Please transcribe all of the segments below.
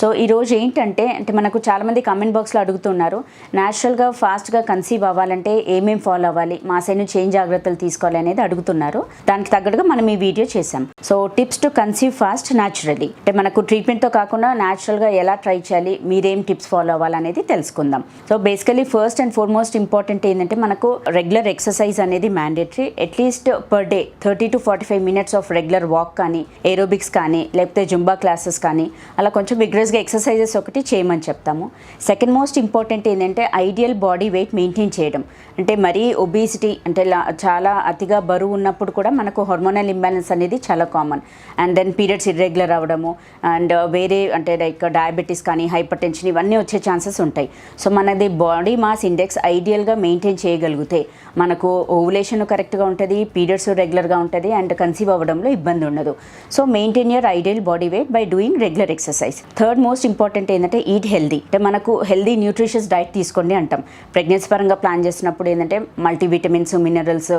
so ఈరోజు ఏంటంటే అంటే మనకు చాలామంది కామెంట్ బాక్స్లో అడుగుతున్నారు న్యాచురల్గా ఫాస్ట్గా కన్సీవ్ అవ్వాలంటే ఏమేం ఫాలో అవ్వాలి? మా సైడ్ నుంచి ఏం జాగ్రత్తలు తీసుకోవాలి? అనేది అడుగుతున్నారు. దానికి తగ్గట్టుగా మనం ఈ వీడియో చేసాం so tips to conceive fast naturally అంటే మనకు ట్రీట్మెంట్తో కాకుండా న్యాచురల్గా ఎలా ట్రై చేయాలి? మీరేం టిప్స్ ఫాలో అవ్వాలనేది తెలుసుకుందాం. So basically first and foremost important ఏంటంటే మనకు రెగ్యులర్ ఎక్సర్సైజ్ అనేది mandatory at least per day thirty to forty five minutes of regular walk కానీ ఏరోబిక్స్ కానీ లేకపోతే జుంబా క్లాసెస్ కానీ అలా కొంచెం కంటిన్యూస్గా ఎక్సర్సైజెస్ ఒకటి చేయమని చెప్తాము. సెకండ్ మోస్ట్ ఇంపార్టెంట్ ఏంటంటే ఐడియల్ బాడీ వెయిట్ మెయింటైన్ చేయడం. అంటే మరీ ఒబీసిటీ అంటే చాలా అతిగా బరువు ఉన్నప్పుడు కూడా మనకు హార్మోనల్ ఇంబ్యాలెన్స్ అనేది చాలా common. And then periods irregular అవ్వడము. అండ్ వేరే అంటే లైక్ డయాబెటీస్ కానీ హైపర్ టెన్షన్ ఇవన్నీ వచ్చే ఛాన్సెస్ ఉంటాయి. సో మనది బాడీ మాస్ ఇండెక్స్ ఐడియల్గా మెయింటైన్ చేయగలిగితే మనకు ఓవులేషన్ కరెక్ట్గా ఉంటుంది పీరియడ్స్ రెగ్యులర్గా ఉంటుంది అండ్ కన్సీవ్ అవ్వడంలో ఇబ్బంది ఉండదు. So maintain your ideal body weight by doing regular exercise. Third most important ఏంటంటే ఈట్ హెల్దీ అంటే మనకు హెల్దీ న్యూట్రిషియస్ డైట్ తీసుకోండి అంటాం. ప్రెగ్నెన్సీ పరంగా ప్లాన్ చేసినప్పుడు ఏంటంటే మల్టీవిటమిన్స్ మినరల్స్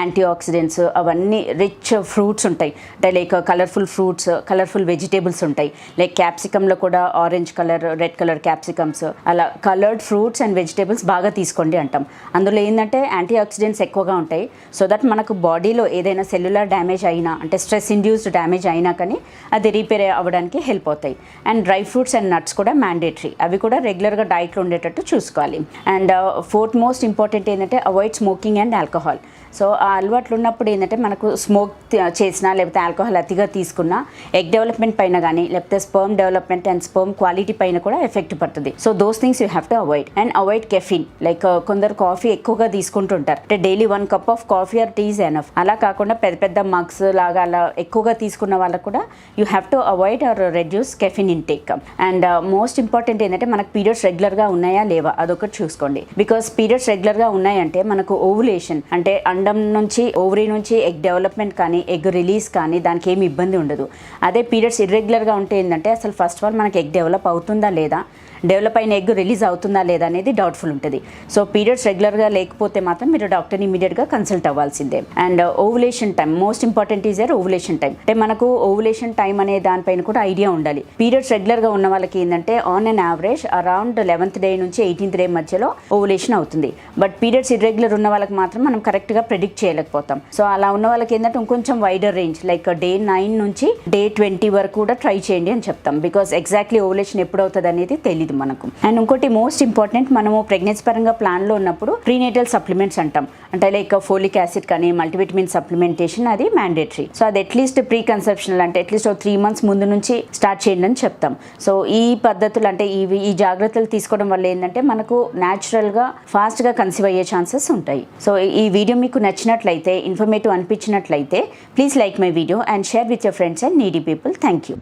యాంటీ ఆక్సిడెంట్స్ అవన్నీ రిచ్ ఫ్రూట్స్ ఉంటాయి. అంటే like colourful fruits colourful vegetables ఉంటాయి. లైక్ క్యాప్సికంలో కూడా orange colour red colour capsicums అలా కలర్డ్ ఫ్రూట్స్ అండ్ వెజిటేబుల్స్ బాగా తీసుకోండి అంటాం. అందులో ఏంటంటే యాంటీ ఆక్సిడెంట్స్ ఎక్కువగా ఉంటాయి. సో దట్ మనకు బాడీలో ఏదైనా సెల్యులర్ డ్యామేజ్ అయినా అంటే స్ట్రెస్ ఇండ్యూస్డ్ డ్యామేజ్ అయినా కానీ అది రిపేర్ అవ్వడానికి హెల్ప్ అవుతాయి. And dry fruits and nuts కూడా మ్యాండేటరీ అవి కూడా రెగ్యులర్గా డైట్లో ఉండేటట్టు చూసుకోవాలి. అండ్ ఫోర్త్ మోస్ట్ ఇంపార్టెంట్ ఏంటంటే avoid smoking and alcohol so ఆ అలవాట్లు ఉన్నప్పుడు ఏంటంటే మనకు స్మోక్ చేసినా లేకపోతే ఆల్కహాల్ అతిగా తీసుకున్నా ఎగ్ డెవలప్మెంట్ పైన కానీ లేకపోతే sperm development and sperm quality పైన కూడా ఎఫెక్ట్ పడుతుంది. So those things you have to avoid and avoid caffeine like కొందరు కాఫీ ఎక్కువగా తీసుకుంటుంటారు. అంటే daily one cup of coffee or tea's enough అలా కాకుండా పెద్ద పెద్ద మగ్స్ లాగా అలా ఎక్కువగా తీసుకున్న వాళ్ళకు కూడా you have to avoid or reduce caffeine intake and most important ఏంటంటే మనకు పీరియడ్స్ రెగ్యులర్గా ఉన్నాయా లేవా? అదొకటి చూసుకోండి. బికాస్ పీరియడ్స్ రెగ్యులర్గా ఉన్నాయంటే మనకు ఓవులేషన్ అంటే అండం నుంచి ఓవరీ నుంచి ఎగ్ డెవలప్మెంట్ కానీ ఎగ్ రిలీజ్ కానీ దానికి ఏమి ఇబ్బంది ఉండదు. అదే పీరియడ్స్ ఇర్రెగ్యులర్గా ఉంటే ఏంటంటే అసలు ఫస్ట్ ఆఫ్ ఆల్ మనకి ఎగ్ డెవలప్ అవుతుందా లేదా? డెవలప్ అయిన ఎగ్ రిలీజ్ అవుతుందా లేదా అనేది డౌట్ఫుల్ ఉంటుంది. సో పీరియడ్స్ రెగ్యులర్గా లేకపోతే మాత్రం మీరు డాక్టర్ని ఇమీడియట్గా కన్సల్ట్ అవ్వాల్సిందే. And ovulation time most important is your ovulation time అంటే మనకు ఓవులేషన్ టైం అనే దానిపైన కూడా ఐడియా ఉండాలి. పీరియడ్స్ రెగ్యులర్ రెగ్యులర్గా ఉన్న వాళ్ళకి ఏంటంటే on an average around eleventh day నుంచి ఎయిటీన్త్ డే మధ్యలో ఓవులేషన్ అవుతుంది. బట్ పీరియడ్స్ ఇర్రెగ్యులర్ ఉన్న వాళ్ళకి మాత్రం మనం కరెక్ట్గా ప్రిడిక్ట్ చేయలేకపోతాం. సో అలా ఉన్న వాళ్ళకి ఏంటంటే ఇంకొంచెం wider range like day nine నుంచి డే ట్వంటీ వరకు కూడా ట్రై చేయండి అని చెప్తాం. బికాస్ ఎగ్జాక్ట్లీ ఓవులేషన్ ఎప్పుడు అవుతుంది అనేది తెలియదు మనకు. అండ్ ఇంకోటి మోస్ట్ ఇంపార్టెంట్ మనము ప్రెగ్నెన్సీ పరంగా ప్లాన్లో ఉన్నప్పుడు ప్రీనేటల్ సప్లిమెంట్స్ అంటాం. అంటే లైక్ ఫోలిక్ యాసిడ్ కానీ మల్టీవిటమిన్ సప్లిమెంటేషన్ అది మ్యాండేటరీ సో అది అట్లీస్ట్ ప్రీ కన్సెప్షనల్ అంటే అట్లీస్ట్ త్రీ మంత్స్ ముందు నుంచి స్టార్ట్ చేయండి అని చెప్తాం. సో ఈ పద్ధతులు అంటే ఇవి ఈ జాగ్రత్తలు తీసుకోవడం వల్ల ఏంటంటే మనకు న్యాచురల్గా ఫాస్ట్గా కన్సీవ్ అయ్యే ఛాన్సెస్ ఉంటాయి. సో ఈ వీడియో మీకు నచ్చినట్లయితే informative అనిపించినట్లయితే please like my video and share with your friends and needy people thank you